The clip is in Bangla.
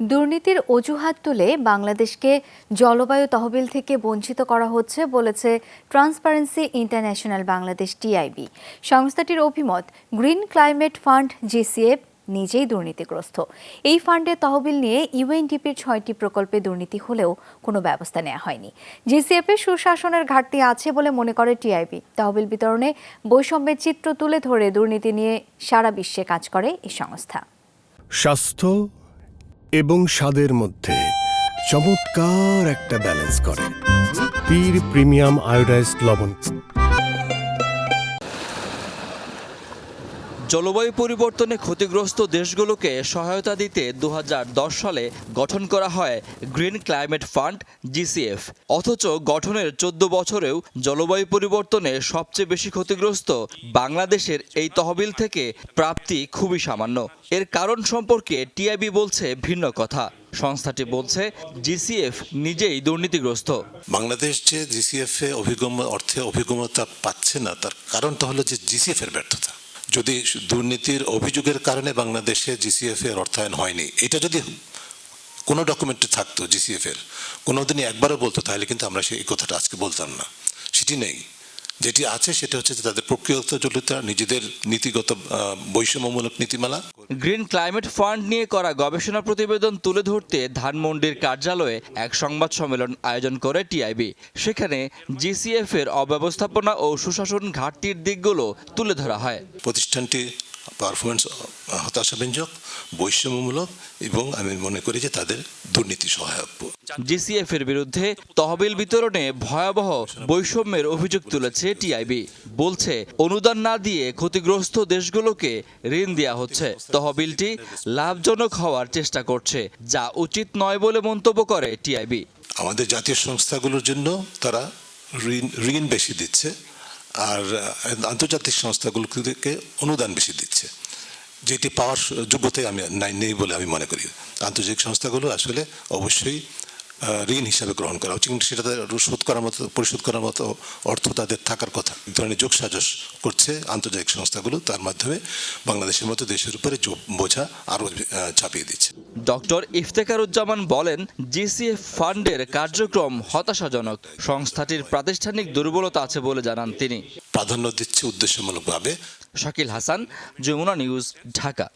দুর্নীতির অজুহাত তুলে বাংলাদেশকে জলবায়ু তহবিল থেকে বঞ্চিত করা হচ্ছে বলেছে ট্রান্সপারেন্সি ইন্টারন্যাশনাল বাংলাদেশ টিআইবি। সংস্থাটির অভিমত, গ্রিন ক্লাইমেট ফান্ড জিসিএফ নিজেই দুর্নীতিগ্রস্ত। এই ফান্ডের তহবিল নিয়ে ইউএনডিপির ছয়টি প্রকল্পে দুর্নীতি হলেও কোনো ব্যবস্থা নেওয়া হয়নি। জিসিএফে সুশাসনের ঘাটতি আছে বলে মনে করে টিআইবি। তহবিল বিতরণে বৈষম্যের চিত্র তুলে ধরে দুর্নীতি নিয়ে সারা বিশ্বে কাজ করে এই সংস্থা। স্বাস্থ্য এবং স্বাদের মধ্যে চমৎকার একটা ব্যালেন্স করে। পীর প্রিমিয়াম আয়োডাইজড লবণ। জলবায়ু পরিবর্তনে ক্ষতিগ্রস্ত দেশগুলোকে সহায়তা দিতে দু হাজার দশ সালে গঠন করা হয় গ্রিন ক্লাইমেট ফান্ড, জিসিএফ। অথচ গঠনের চোদ্দ বছরেও জলবায়ু পরিবর্তনে সবচেয়ে বেশি ক্ষতিগ্রস্ত বাংলাদেশের এই তহবিল থেকে প্রাপ্তি খুবই সামান্য। এর কারণ সম্পর্কে টিআইবি বলছে ভিন্ন কথা। সংস্থাটি বলছে, জিসিএফ নিজেই দুর্নীতিগ্রস্ত। বাংলাদেশ যে জিসিএফ এ অভিগম, অর্থে অভিগমতা পাচ্ছে না, তার কারণটা হলো যে জিসিএফ এর ব্যর্থতা। যদি দুর্নীতির অভিযোগের কারণে বাংলাদেশে জিসিএফ এর অর্থায়ন হয়নি, এটা যদি কোনো ডকুমেন্টে থাকতো জিসিএফ এর, কোনোদিনই একবারও বলতো, তাহলে কিন্তু আমরা সেই কথাটা আজকে বলতাম না। সেটি নেই। যেটি আছে সেটা হচ্ছে তাদের প্রক্রিয়াগত জটিলতা নিজেদের নীতিগত বৈষম্যমূলক নীতিমালা। গ্রিন ক্লাইমেট ফান্ড নিয়ে করা গবেষণা প্রতিবেদন তুলে ধরতে ধানমন্ডির কার্যালয়ে এক সংবাদ সম্মেলন আয়োজন করে টিআইবি সেখানে জিসিএফ এর অব্যবস্থাপনা ও সুশাসন ঘাটতির দিকগুলো তুলে ধরা হয়। প্রতিষ্ঠানটি পারফরমেন্স হতাশাব্যঞ্জক বৈষম্যমূলক এবং আমি মনে করি যে তাদের দুর্নীতি সহায়ক জিসিএফ এর বিরুদ্ধে তহবিল বিতরণে ভয়াবহ বৈষম্যের অভিযোগ তুলেছে টিআইবি। বলছে অনুদান না দিয়ে ক্ষতিগ্রস্ত দেশগুলোকে ঋণ দেওয়া হচ্ছে। তহবিলটি লাভজনক হওয়ার চেষ্টা করছে যা উচিত নয় বলে মন্তব্য করে টিআইবি। আমাদের জাতীয় সংস্থাগুলোর জন্য তারা ঋণ ঋণ বেশি দিচ্ছে। আর আন্তর্জাতিক সংস্থাগুলো থেকে অনুদান বেশি দিচ্ছে। যেটি পাওয়ার যোগ্যতায় আমি নাই, নেই বলে আমি মনে করি। আন্তর্জাতিক সংস্থাগুলো আসলে অবশ্যই ঋণ হিসাবে গ্রহণ করা উচিত। কিন্তু সেটা শোধ করার মতো পরিশোধ করার মতো অর্থ তাদের থাকার কথা। এই ধরনের যোগসাজশ করছে আন্তর্জাতিক সংস্থাগুলো তার মাধ্যমে বাংলাদেশের মতো দেশের উপরে বোঝা আরও চাপিয়ে দিচ্ছে। ডক্টর ইফতেখারুজ্জামান বলেন জিসিএফ ফান্ডের কার্যক্রম হতাশাজনক। সংস্থাটির প্রাতিষ্ঠানিক দুর্বলতা আছে বলে জানান তিনি। প্রাধান্য দিচ্ছে উদ্দেশ্যমূলকভাবে। শাকিল হাসান যমুনা নিউজ ঢাকা।